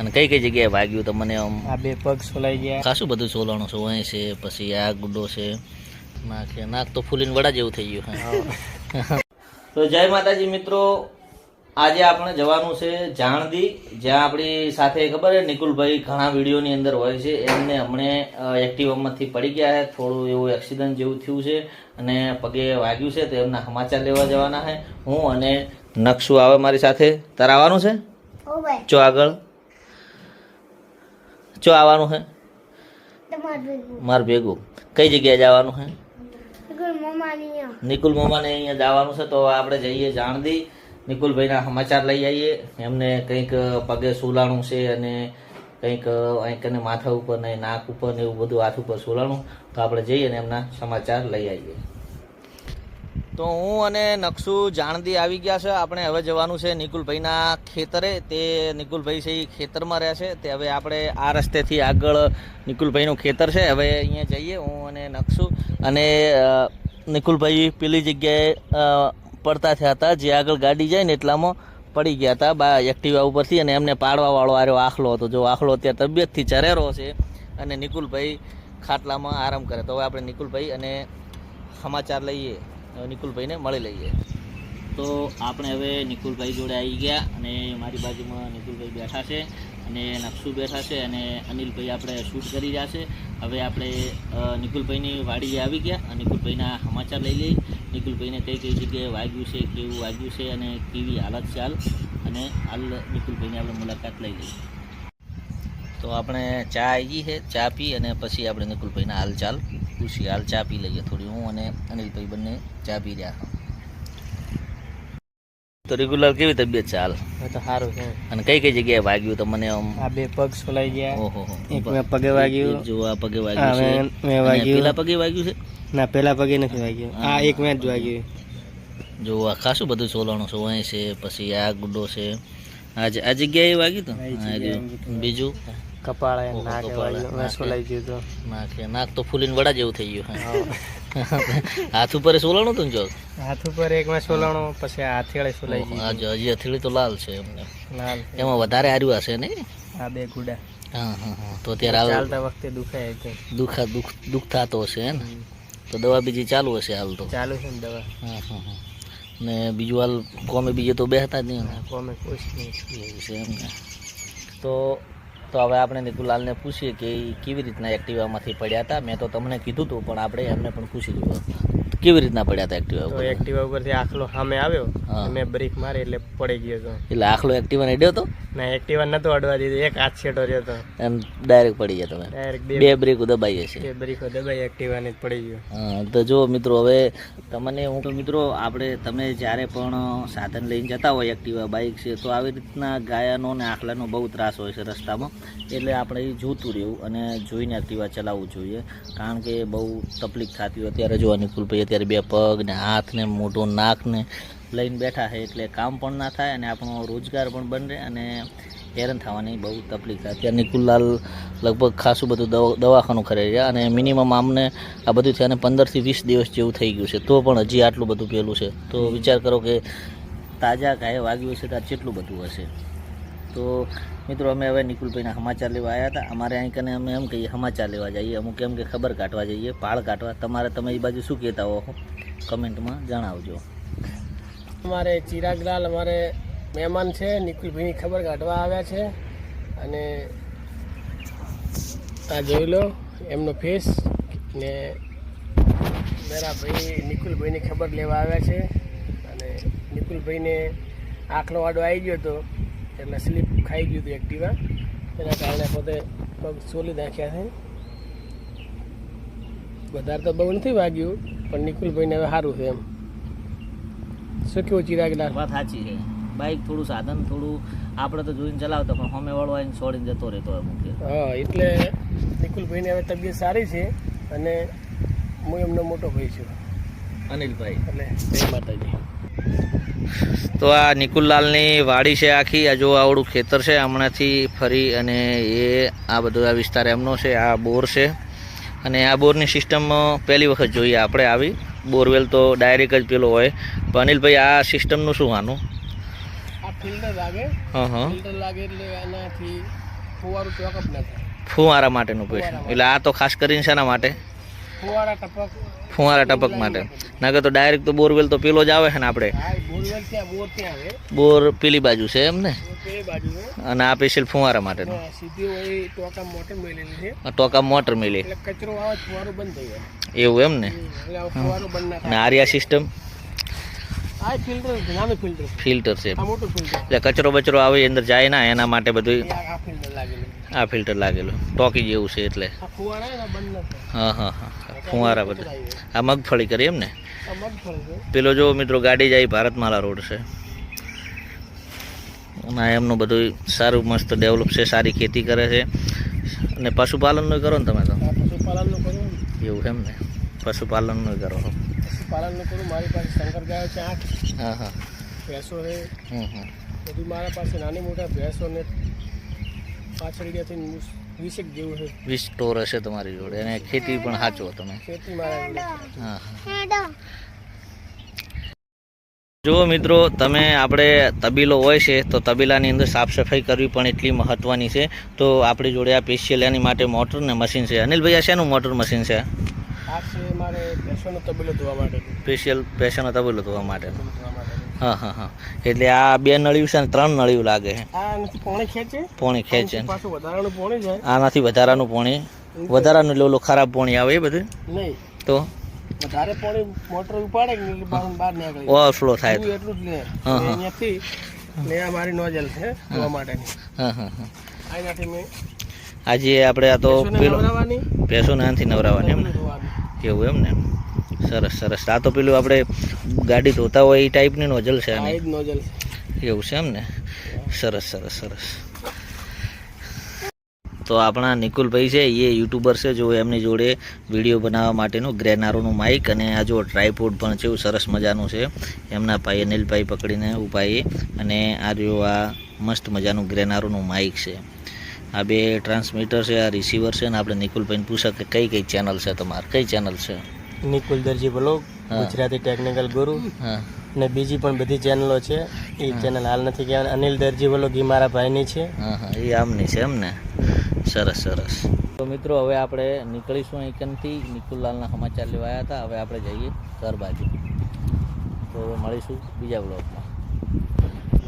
અને કઈ કઈ જગ્યાએ વાગ્યું તમને આમ આ બે પગ સોલાઈ ગયા. ખાસું બધું સોલાણું સોવાય છે પછી આ ગુડો છે નાક છે નાક તો ફૂલીને વડા જેવું થઈ ગયું તો જય માતાજી મિત્રો આજે આપણે જવાનું છે જાણદી જ્યાં આપણી સાથે ખબર છે નિકુલભાઈ ઘણા વિડીયોની અંદર હોય છે એમને હમણે એક્ટિવામાંથી પડી ગયા છે થોડું એવું એક્સિડન્ટ જેવું થયું છે અને પગે વાગ્યું છે તો એમના સમાચાર લેવા જવાના છે. હું અને નકશું આવે મારી સાથે. તારે આવવાનું છે? ચો આગળ. ચો આવવાનું છે માર ભેગું. કઈ જગ્યાએ જવાનું છે નિકુલ મામાને અહીંયા જવાનું છે તો આપણે જઈએ જાણદી. નિકુલભાઈના સમાચાર લઈ આવીએ એમને કંઈક પગે સુલાણું છે અને કંઈક અહીં કને માથા ઉપર ને નાક ઉપર ને એવું બધું હાથ ઉપર સુલાણું. તો આપણે જઈએ ને એમના સમાચાર લઈ આવીએ તો હું અને નકશુ જાણદી આવી ગયા છે. આપણે હવે જવાનું છે નિકુલભાઈના ખેતરે. તે નિકુલભાઈ છે એ ખેતરમાં રહે છે. તે હવે આપણે આ રસ્તેથી આગળ નિકુલભાઈનું ખેતર છે. હવે અહીંયા જઈએ હું અને નકશુ. અને નિકુલભાઈ પેલી જગ્યાએ પડતા થયા હતા. જે આગળ ગાડી જાય ને એટલામાં પડી ગયા હતા. બા, એક્ટિવા ઉપરથી અને એમને પાડવાવાળો આર્યો આખલો હતો. જો આખલો અત્યારે તબિયતથી ચરેરો છે અને નિકુલભાઈ ખાટલામાં આરામ કરે. તો હવે આપણે નિકુલભાઈ અને સમાચાર લઈએ. નિકુલભાઈને મળી લઈએ. તો આપણે હવે નિકુલભાઈ જોડે આવી ગયા અને મારી બાજુમાં નિકુલભાઈ બેઠા છે અને નકશુ બેઠા છે અને અનિલભાઈ આપણે શૂટ કરી રહ્યા છે. હવે આપણે નિકુલભાઈની વાડીએ આવી ગયા અને નિકુલભાઈના સમાચાર લઈ લઈએ. નિકુલભાઈને કઈ કઈ જગ્યાએ વાગ્યું છે કેવું વાગ્યું છે અને કેવી હાલત છે હાલ. અને હાલ નિકુલભાઈની આપણે મુલાકાત લઈ લઈએ. તો આપણે ચા આવી છે ચા પી અને પછી આપણે નિકુલભાઈના હાલ પૂછીએ હાલ ચા પી લઈએ થોડી હું અને અનિલભાઈ બંને ચા પી રહ્યા તો રેગ્યુલર કેવી તબિયત છે હાલ? તો સારું છે. અને કઈ કઈ જગ્યાએ વાગ્યું તમને આમ? આ બે પગ સોલાઈ ગયા. ઓહો એક મેં પગે વાગ્યું. જો આ પગે વાગ્યું છે. મેં વાગ્યું. પેલા પગે વાગ્યું છે? ના પેલા પગે નથી વાગ્યું. આ એક મેં જ વાગ્યું. જો આ ખાસું બધું સોલાણું છે વહીં છે પછી આ ગુડો છે. આ આ જગ્યાએ વાગ્યું તો. બીજું? કપાળે એ નાકે સોલાઈ ગયું તો નાક નાક તો ફૂલીને વડા જેવું થઈ ગયું. હા. હાથ ઉપર સોલાણું તું જો? હાથ ઉપર એક મેં સોલાણું પછી હાથેળે સોલાઈ ગયું આ જો હજી હથેળી તો લાલ છે એમને. લાલ. એમાં વધારે આર્યું હશે નહીં? આ બે ગુડા. હા હા હા. તો અત્યારે ચાલતા વખતે દુખાય છે. દુખા દુખ દુખ થતો હશે ને તો દવા બીજી ચાલુ હશે હાલ તો? ચાલુ છે ને દવા. હા હા હા. ને બીજું હાલ કોમે બીજે તો બેહતા જ નહીં કોમે કોઈ નહીં. છે એમને તો તો હવે આપણે નિકુલાલને પૂછીએ કે કેવી રીતના એક્ટિવામાંથી પડ્યા હતા. મેં તો તમને કીધું હતું પણ આપણે એમને પણ પૂછી લીધું. કેવી રીતના પડ્યા હતા એક્ટિવા તો ઉપર એક્ટિવા ઉપરથી આખલો સામે આવ્યો. હા. મેં બ્રેક મારી એટલે પડી ગયો હતો એટલે આખલો એક્ટિવા હેડ્યો હતો ના એક્ટિવા નતો અડવા દીધો એક હાથ છેટો રહ્યો હતો એમ ડાયરેક્ટ પડી ગયા તમે? ડાયરેક્ટ બે બે બ્રેક દબાઈ છે બે બ્રેકો દબાઈ એક્ટિવા ને જ પડી ગયો. હા, તો જો મિત્રો હવે તમને હું તો મિત્રો આપણે તમે જ્યારે પણ સાધન લઈને જતા હોય એક્ટિવા બાઇક છે તો આવી રીતના ગાયાનો ને આખલાનો બહુ ત્રાસ હોય છે રસ્તામાં. એટલે આપણે એ જોતું રહેવું અને જોઈને એક્ટિવા ચલાવવું જોઈએ. કારણ કે બહુ તકલીફ થતી હોય ત્યારે જો નિકુલભાઈ અત્યારે બે પગ ને હાથ ને મોઢું, નાક ને લઈને બેઠા છે એટલે કામ પણ ના થાય અને આપણો રોજગાર પણ બને અને હેરાન થવાની બહુ તકલીફ થાય. અત્યારે નિકુલલાલ લગભગ ખાસું બધું દવા, દવાખાનું કરે છે અને મિનિમમ આમને આ બધું થયાને પંદરથી વીસ દિવસ જેવું થઈ ગયું છે. તો પણ હજી આટલું બધું પેલું છે. તો વિચાર કરો કે તાજા ગાય વાગ્યું હશે ત્યારે કેટલું બધું હશે. તો મિત્રો, અમે હવે નિકુલભાઈના સમાચાર લેવા આવ્યા હતા. અમારે અહીં કને અમે એમ કહીએ, સમાચાર લેવા જઈએ. અમુક એમ કે ખબર કાઢવા જઈએ, પાળ કાઢવા. તમારે તમે એ બાજુ શું કહેતા હો કમેન્ટમાં જણાવજો. અમારે ચિરાગલાલ, અમારે મહેમાન છે. નિકુલભાઈની ખબર કાઢવા આવ્યા છે. અને આ જોઈ લો, એમનો ફેસ ને મારા ભાઈ નિકુલભાઈની ખબર લેવા આવ્યા છે. અને નિકુલભાઈને આખલો વાડો આવી ગયો હતો એટલે સ્લીપ ખાઈ ગયું હતું એક્ટિવા. એના કારણે પોતે પગ સોલી નાખ્યા છે. વધારે તો બહુ નથી વાગ્યું પણ નિકુલભાઈને હવે સારું છે એમ. શું કેવું ચિરાગલાલ વાત સાચી છે. બાઇક થોડું સાધન થોડું આપણે તો જોઈને ચલાવતો પણ હોમે વાળો આવીને છોડીને જતો રહેતો અમુક હા એટલે નિકુલભાઈની હવે તબિયત સારી છે અને હું એમનો મોટો ભાઈ છું. અનિલભાઈ. એટલે જય માતાજી. તો આ નિકુલલાલની વાડી છે આખી. આ જો આવડું ખેતર છે હમણાંથી ફરી અને એ આ બધો આ વિસ્તાર એમનો છે આ બોર છે. અને આ બોરની સિસ્ટમ પહેલી વખત જોઈએ આપણે આવી. બોરવેલ તો ડાયરેક્ટ જ પેલો હોય. પણ અનિલભાઈ આ સિસ્ટમનું શું આનું? ફુવારા માટેનું પૈસા એટલે આ તો ખાસ કરીને શેના માટે? ફુવારા ટપક. ફુવારા ટપક માટે. નકર તો ડાયરેક્ટ તો બોરવેલ તો પેલો જ આવે છે ને આપણે. બોર ત્યાં આવે બોર પેલી બાજુ છે એમ ને? પેલી બાજુ અને આ પેશિયલ ફુવારા માટે. ને સીધી હોય ટોકા મોટર મેળેલી છે. આ ટોકા મોટર મિલી. એટલે કચરો આવે તો બંધ થઈ જાય. એવું એમ ને? એટલે હવે બંધ ના અને આર્યા સિસ્ટમ ફિલ્ટર છે એટલે કચરો બચરો આવે અંદર જાય ના એના માટે બધું આ ફિલ્ટર લાગેલું. ટોકી જેવું છે એટલે. હા હા હા ફુવારા બધું. આ મગફળી કરી એમ ને? પેલો જો મિત્રો ગાડી જાય ભારતમાલા રોડ છે. અને આ એમનું બધું સારું મસ્ત ડેવલપ છે સારી ખેતી કરે છે. અને પશુપાલનનું કરો ને તમે તો? આ પશુપાલનનું કરું. એવું એમ ને? પશુપાલનનું કરો પશુપાલનનું કરું. મારી પાસે શંકર ગાયો છે આઠ. હા હા. ભેંસો છે. હમ હમ. બધી મારા પાસે નાની મોટા ભેંસો ને પાછળીયાથી વીસેક જેવું છે. વીસ સ્ટોર હશે તમારી જોડે. અને ખેતી પણ સાચવો તમે. ખેતી મારા હા હા. જુઓ મિત્રો તમે આપણે તબીલો હોય છે તો તબીલાની અંદર સાફ સફાઈ કરવી પણ એટલી મહત્ત્વની છે. તો આપણી જોડે આ પેશિયલ એની માટે મોટર ને મશીન છે. અનિલભાઈ આ શેનું મોટર મશીન છે? સ્પેશિયલ પેશનનો તબેલો ધોવા માટે હા હા હા. એટલે આ બે નળિયું છે ને ત્રણ નળિયું લાગે છે. પોણી ખેંચે? પોણી ખેંચે. વધારાનું પોણી જાય? આનાથી વધારાનું પોણી. વધારાનું એટલે ઓલું ખરાબ પોણી આવે એ બધું? નહીં. તો? વધારે પોણી મોટર ઉપાડે એટલે બહાર બહાર નીકળે. ઓવરફ્લો થાય એટલું જ લે. અહીંયાથી ને આ મારી નોઝલ છે માટેની. હા હા હા. મેં આજે આપણે આ તો પેલો પેસો નાનથી નવરાવાની એમ ને? એવું એમ ને? સરસ સરસ. આ તો પેલું આપણે ગાડી ધોતા હોય એ ટાઈપની નોઝલ છે આની. નોઝલ એવું છે એમ ને? સરસ સરસ સરસ. તો આપણા નિકુલભાઈ છે એ યુટ્યુબર છે જો એમની જોડે વીડિયો બનાવવા માટેનું ગ્રેનારોનું માઇક અને આ જો ટ્રાયપોડ પણ છે એવું સરસ મજાનું છે. એમના ભાઈ અનિલભાઈ પકડીને ઉપાઈ અને આ જો આ મસ્ત મજાનું ગ્રેનારોનું માઇક છે. આ બે ટ્રાન્સમીટર છે આ રિસીવર છે અને આપણે નિકુલભાઈને પૂછે કે કઈ કઈ ચેનલ છે તમારે? કઈ ચેનલ છે? નિકુલ દરજી બ્લોગ ગુજરાતી ટેકનિકલ ગુરુ ને બીજી પણ બધી ચેનલો છે. એ ચેનલ હાલ નથી કહેવાય અનિલ દરજી બ્લોગ એ મારા ભાઈની છે. હા હા. એ આમની છે એમ ને? સરસ સરસ. તો મિત્રો હવે આપણે નીકળીશું અહીંકનથી નિકુલલાલના સમાચાર લેવા આવ્યા હતા. હવે આપણે જઈએ ઘર બાજુ. તો હવે મળીશું બીજા બ્લોગમાં